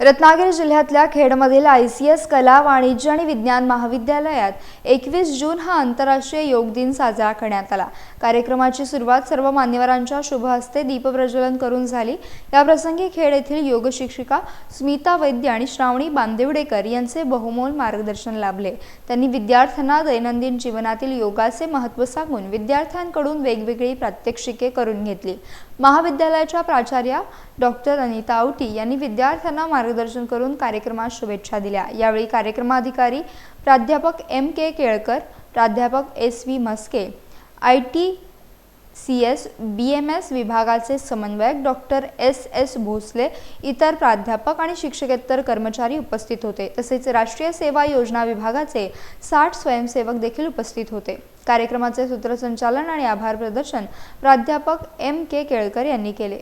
रत्नागिरी जिल्ह्यातल्या खेडमधील I C S कला वाणिज्य आणि विज्ञान महाविद्यालयात एकवीस जून हा आंतरराष्ट्रीय योग दिन साजरा करण्यात आला. कार्यक्रमाची सुरुवात सर्व मान्यवरांच्या शुभ हस्ते दीपप्रज्वलन करून झाली. याप्रसंगी खेड येथील योग शिक्षिका स्मिता वैद्य आणि श्रावणी बांदेवडेकर यांचे बहुमोल मार्गदर्शन लाभले. त्यांनी विद्यार्थ्यांना दैनंदिन जीवनातील योगाचे महत्त्व सांगून विद्यार्थ्यांकडून वेगवेगळी प्रात्यक्षिके करून घेतली. महाविद्यालयाच्या प्राचार्या डॉक्टर अनिता आवटी यांनी विद्यार्थ्यांना मार्गदर्शन करून कार्यक्रमात शुभेच्छा दिल्या. यावेळी कार्यक्रमाधिकारी प्राध्यापक एम के केळकर प्राध्यापक S V Maske I T C S B M S विभागाचे समन्वयक डॉक्टर एस एस भोसले इतर प्राध्यापक आणि शिक्षकेतर कर्मचारी उपस्थित होते. तसेच राष्ट्रीय सेवा योजना विभागाचे साठ स्वयंसेवक देखील उपस्थित होते. कार्यक्रमाचे सूत्रसंचालन आणि आभार प्रदर्शन प्राध्यापक एम के केळकर यांनी केले.